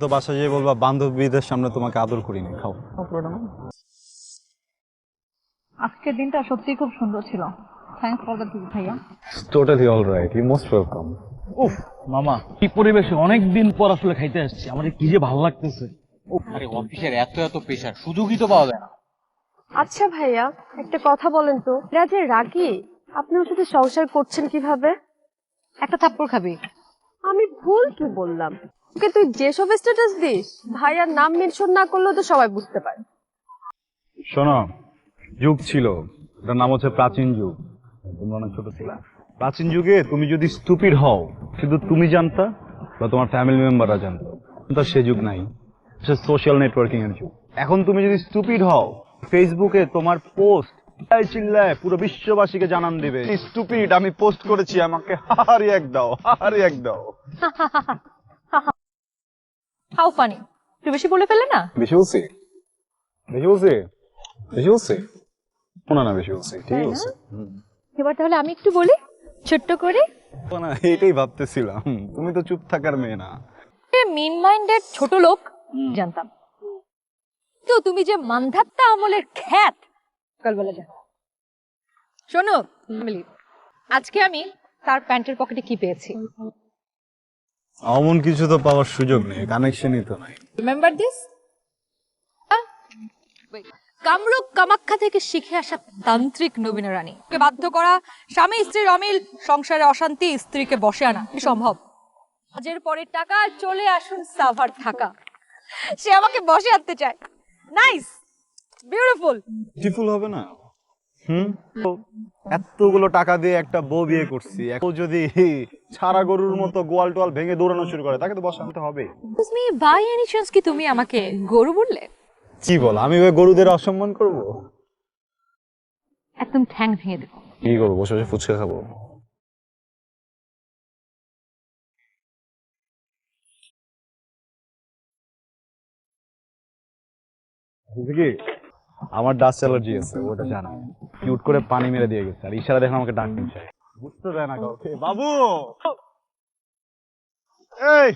তো বাসা যেয়ে বলবা বান্ধবীদের সামনে তোমাকে আদর করি না খাও। আজকের দিনটা সত্যিই খুব সুন্দর ছিল। থ্যাংকস ফর দ্য টিপ ভাইয়া। Totally all right you most welcome উফ মামা এই পরিবেশে অনেক দিন পর আসলে খাইতে আসছি। আমার কি যে ভালো লাগতেছে। আরে অফিসের এত এত প্রেশার সুযোগই তো পাওয়া যায় না। আচ্ছা ভাইয়া একটা কথা বলেন তো। এরা যে রাগি আপনি ওর সাথে সংসার করছেন কীভাবে? একটা থাপ্পড় খাবি। আমি ভুল কি বললাম? ওকে তুই যেসব স্ট্যাটাস দিস ভাইয়ার নাম মেনশন না করলেও তো সবাই বুঝতে পারে। শোনো যুগ ছিল এটার নাম হচ্ছে প্রাচীন যুগ। তোমরা অনেক ছোট ছিল। প্রাচীন যুগে তুমি যদি স্টুপিড হও শুধু তুমি জানতা বা তোমার ফ্যামিলি মেম্বাররা জানতো কিন্তু সে যুগ নাই। সে সোশ্যাল নেটওয়ার্কিং এর যুগ। এখন তুমি যদি স্টুপিড হও ফেসবুকে তোমার পোস্ট চিল্লায় পুরো বিশ্ববাসীকে জানান দিবে স্টুপিড আমি পোস্ট করেছি আমাকে হারি এক দাও হারি এক দাও। হাউ ফানি একটু বেশি বলে ফেলে না? বেশি বলছি? বেশি বলছি? বেশি বলছি? শোনা না বেশি বলছি। ঠিক আছে এবার তাহলে আমি একটু বলি ছোট্ট করে। না এটাই ভাবতেছিলাম। তুমি তো চুপ থাকার মেয়ে না। মিন মাইন্ডেড ছোট লোক জানতাম। তো তুমি যে মান্ধাত্তা আমলের খ্যাত সকালবেলা জানো। শোনো ফ্যামিলি আজকে আমি তার প্যান্টের পকেটে কি পেয়েছি? অমন কিছু তো পাওয়ার সুযোগ নেই কানেকশনই তো নাই। রিমেম্বার দিস কামরূপ কামাখ্যা থেকে শিখে আসা তান্ত্রিক নবীন রানী। বাধ্য করা স্বামী স্ত্রীর অমিল সংসারে অশান্তি স্ত্রীকে বসে আনা কি সম্ভব। কাজের পরে টাকা চলে আসুন সাভার থাকা। সে আমাকে বসে আনতে চায়। নাইস বিউটিফুল বিউটিফুল হবে না? হুম? এতগুলো টাকা দিয়ে একটা বউ বিয়ে করছি এখন যদি ছাড়া গরুর মতো গোয়াল টোয়াল ভেঙে দৌড়ানো শুরু করে তাকে তো বসাতে হবে। মি বাই এনি চান্স কি তুমি আমাকে গরু বললে? কি বল আমি ওই গরুদের অসম্মান করব? একদম ঠ্যাং ভেঙে দেবো। কি করব বসে বসে ফুচকা খাব? কি আমার ডাস্ট অ্যালার্জি আছে ওটা জানা। কিউট করে পানি মেরে দিয়ে গেছে আর ইশারা দেখে আমাকে ডাক দিচ্ছে। বুঝতে দেয় না কাউকে। বাবু! এই!